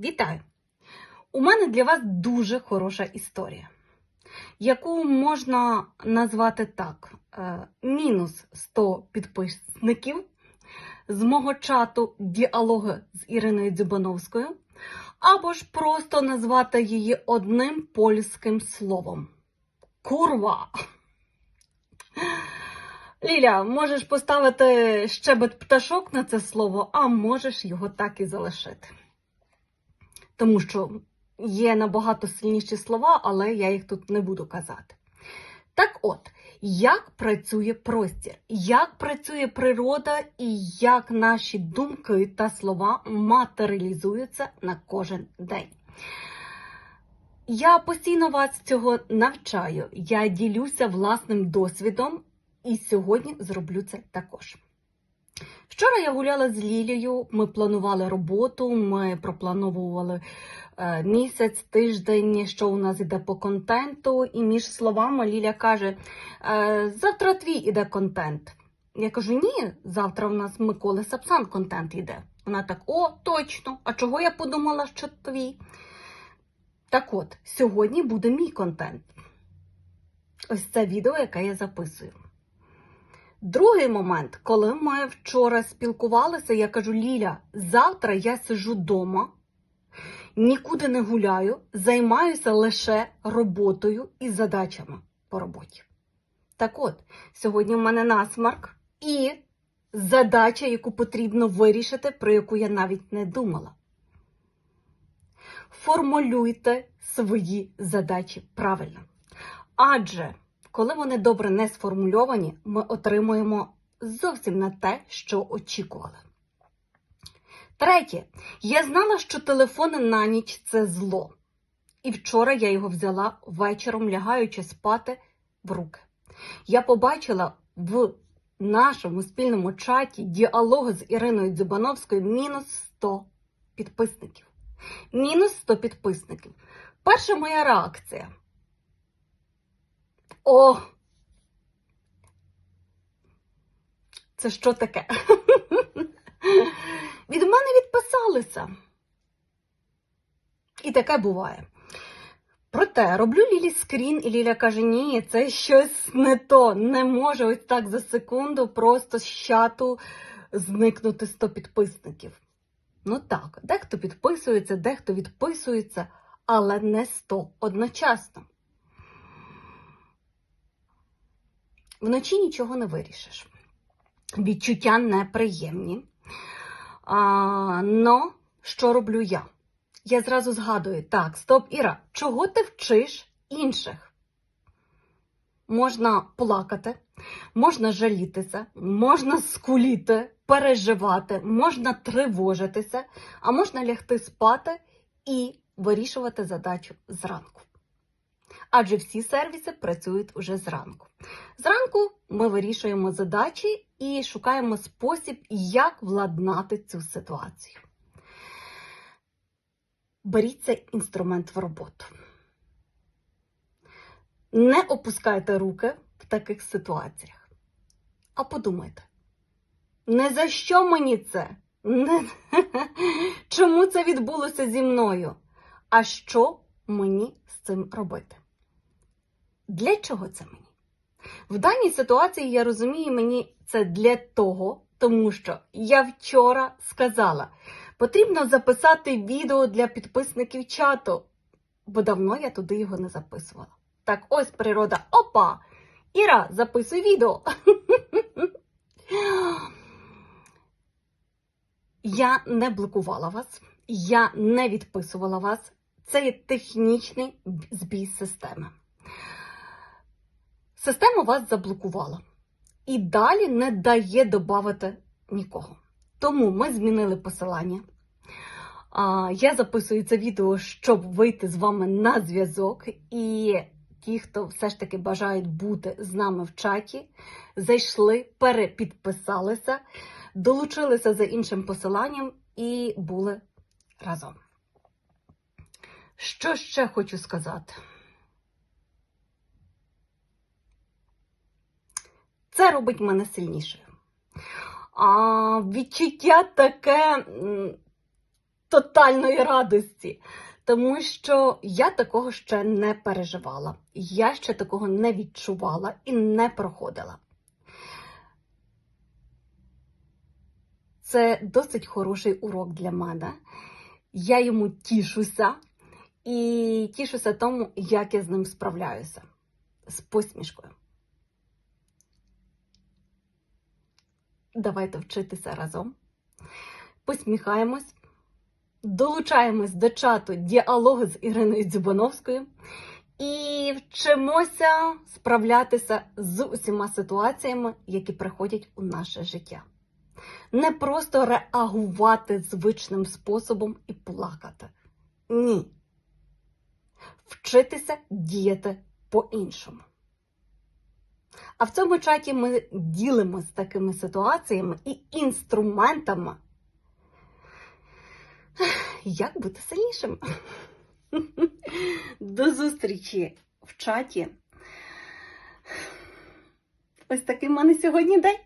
Вітаю! У мене для вас дуже хороша історія, яку можна назвати так: е, мінус 100 підписників з мого чату діалоги з Іриною Дзюбановською, або ж просто назвати її одним польським словом. Курва! Ліля, можеш поставити щебет пташок на це слово, а можеш його так і залишити. Тому що є набагато сильніші слова, але я їх тут не буду казати. Так от, як працює простір, як працює природа і як наші думки та слова матеріалізуються на кожен день. Я постійно вас цього навчаю. Я ділюся власним досвідом і сьогодні зроблю це також. Вчора я гуляла з Лілією, ми планували роботу, ми проплановували е, місяць, тиждень, що у нас іде по контенту. І між словами Ліля каже: е, завтра твій іде контент. Я кажу: ні, завтра в нас Миколи Сапсан контент йде. Вона так: о, точно! А чого я подумала, що твій? Так от, сьогодні буде мій контент. Ось це відео, яке я записую. Другий момент, коли ми вчора спілкувалися, я кажу: Ліля, завтра я сижу вдома, нікуди не гуляю, займаюся лише роботою і задачами по роботі. Так от, сьогодні в мене насмарк і задача, яку потрібно вирішити, про яку я навіть не думала. Формулюйте свої задачі правильно. Адже коли вони добре не сформульовані, ми отримуємо зовсім не те, що очікували. Третє, я знала, що телефони на ніч це зло. І вчора я його взяла вечором, лягаючи спати в руки. Я побачила в нашому спільному чаті діалоги з Іриною Дзюбановською мінус 100 підписників. Мінус 100 підписників. Перша моя реакція. О! Це що таке? Від мене відписалися. І таке буває. Проте роблю Лілі скрін, і Ліля каже: ні, це щось не то. Не може ось так за секунду просто з чату зникнути 100 підписників. Ну так, дехто підписується, дехто відписується, але не 100 одночасно. Вночі нічого не вирішиш. Відчуття неприємні. А, но що роблю я? Я зразу згадую: так, стоп, Іра, чого ти вчиш інших? Можна плакати, можна жалітися, можна скуліти, переживати, можна тривожитися, а можна лягти спати і вирішувати задачу зранку. Адже всі сервіси працюють уже зранку. Зранку ми вирішуємо задачі і шукаємо спосіб, як владнати цю ситуацію. Беріть цей інструмент в роботу. Не опускайте руки в таких ситуаціях. А подумайте, не за що мені це? Не... Чому це відбулося зі мною? А що мені з цим робити? Для чого це мені? В даній ситуації я розумію, мені це для того, тому що я вчора сказала, потрібно записати відео для підписників чату, бо давно я туди його не записувала. Так, ось природа. Опа! Іра, записуй відео. Я не блокувала вас, я не відписувала вас. Це є технічний збій системи. Система вас заблокувала і далі не дає додати нікого. Тому ми змінили посилання. Я записую це відео, щоб вийти з вами на зв'язок. І ті, хто все ж таки бажають бути з нами в чаті, зайшли, перепідписалися, долучилися за іншим посиланням і були разом. Що ще хочу сказати? Це робить мене сильнішою. А, Відчуття таке тотальної радості. Тому що я такого ще не переживала, я ще такого не відчувала і не проходила. Це досить хороший урок для мене. Я йому тішуся і тішуся тому, як я з ним справляюся. З посмішкою. Давайте вчитися разом. Посміхаємось, долучаємось до чату діалогу з Іриною Дзюбановською і вчимося справлятися з усіма ситуаціями, які приходять у наше життя. Не просто реагувати звичним способом і плакати. Ні. Вчитися діяти по-іншому. А в цьому чаті ми ділимося такими ситуаціями і інструментами, як бути сильнішим. До зустрічі в чаті. Ось такий в мене сьогодні день.